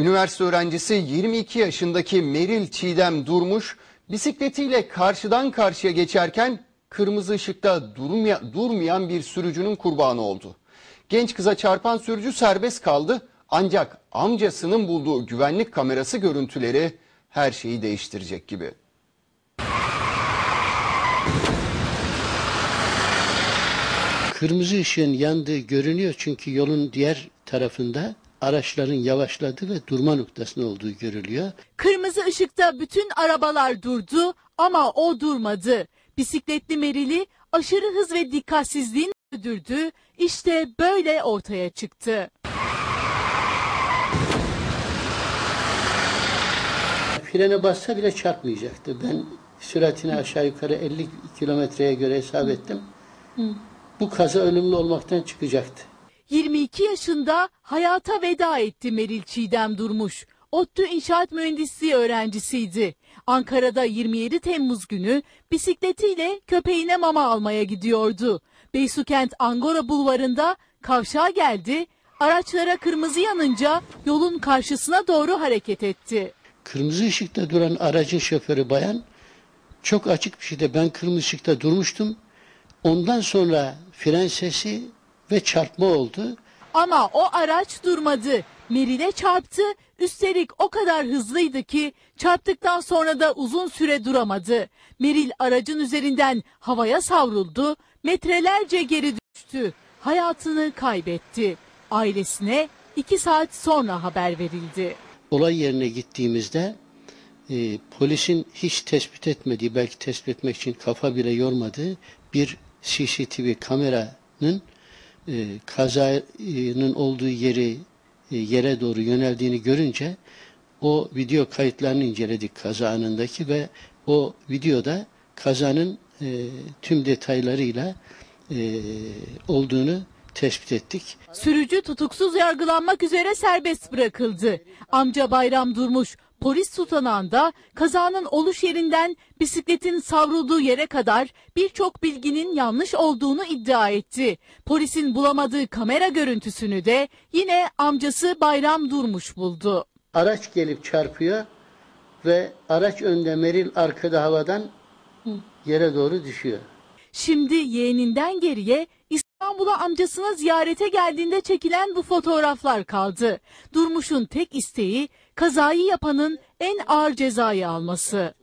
Üniversite öğrencisi 22 yaşındaki Meril Çiğdem Durmuş bisikletiyle karşıdan karşıya geçerken kırmızı ışıkta durmaya, durmayan bir sürücünün kurbanı oldu. Genç kıza çarpan sürücü serbest kaldı ancak amcasının bulduğu güvenlik kamerası görüntüleri her şeyi değiştirecek gibi. Kırmızı ışığın yandığı görünüyor çünkü yolun diğer tarafında araçların yavaşladığı ve durma noktasında olduğu görülüyor. Kırmızı ışıkta bütün arabalar durdu ama o durmadı. Bisikletli Meril'i aşırı hız ve dikkatsizliğin öldürdü. İşte böyle ortaya çıktı. Frene bassa bile çarpmayacaktı. Ben süratini aşağı yukarı 50 kilometreye göre hesap ettim. Bu kaza ölümlü olmaktan çıkacaktı. 22 yaşında hayata veda etti Meril Çiğdem Durmuş. ODTÜ İnşaat Mühendisliği öğrencisiydi. Ankara'da 27 Temmuz günü bisikletiyle köpeğine mama almaya gidiyordu. Beysukent Angora Bulvarı'nda kavşağa geldi. Araçlara kırmızı yanınca yolun karşısına doğru hareket etti. Kırmızı ışıkta duran aracın şoförü bayan çok açık bir şekilde ben kırmızı ışıkta durmuştum. Ondan sonra fren sesi ve çarpma oldu. Ama o araç durmadı. Meril'e çarptı. Üstelik o kadar hızlıydı ki çarptıktan sonra da uzun süre duramadı. Meril aracın üzerinden havaya savruldu. Metrelerce geri düştü. Hayatını kaybetti. Ailesine iki saat sonra haber verildi. Olay yerine gittiğimizde e, polisin hiç tespit etmediği, belki tespit etmek için kafa bile yormadığı bir CCTV kameranın e, kazanın olduğu yeri e, yere doğru yöneldiğini görünce o video kayıtlarını inceledik kaza anındaki ve o videoda kazanın e, tüm detaylarıyla e, olduğunu tespit ettik. Sürücü tutuksuz yargılanmak üzere serbest bırakıldı. Amca Bayram Durmuş polis tutanağında kazanın oluş yerinden bisikletin savrulduğu yere kadar birçok bilginin yanlış olduğunu iddia etti. Polisin bulamadığı kamera görüntüsünü de yine amcası Bayram Durmuş buldu. Araç gelip çarpıyor ve araç önde Meril arkada havadan yere doğru düşüyor. Şimdi yeğeninden geriye İstanbul'a amcasına ziyarete geldiğinde çekilen bu fotoğraflar kaldı. Durmuş'un tek isteği kazayı yapanın en ağır cezayı alması.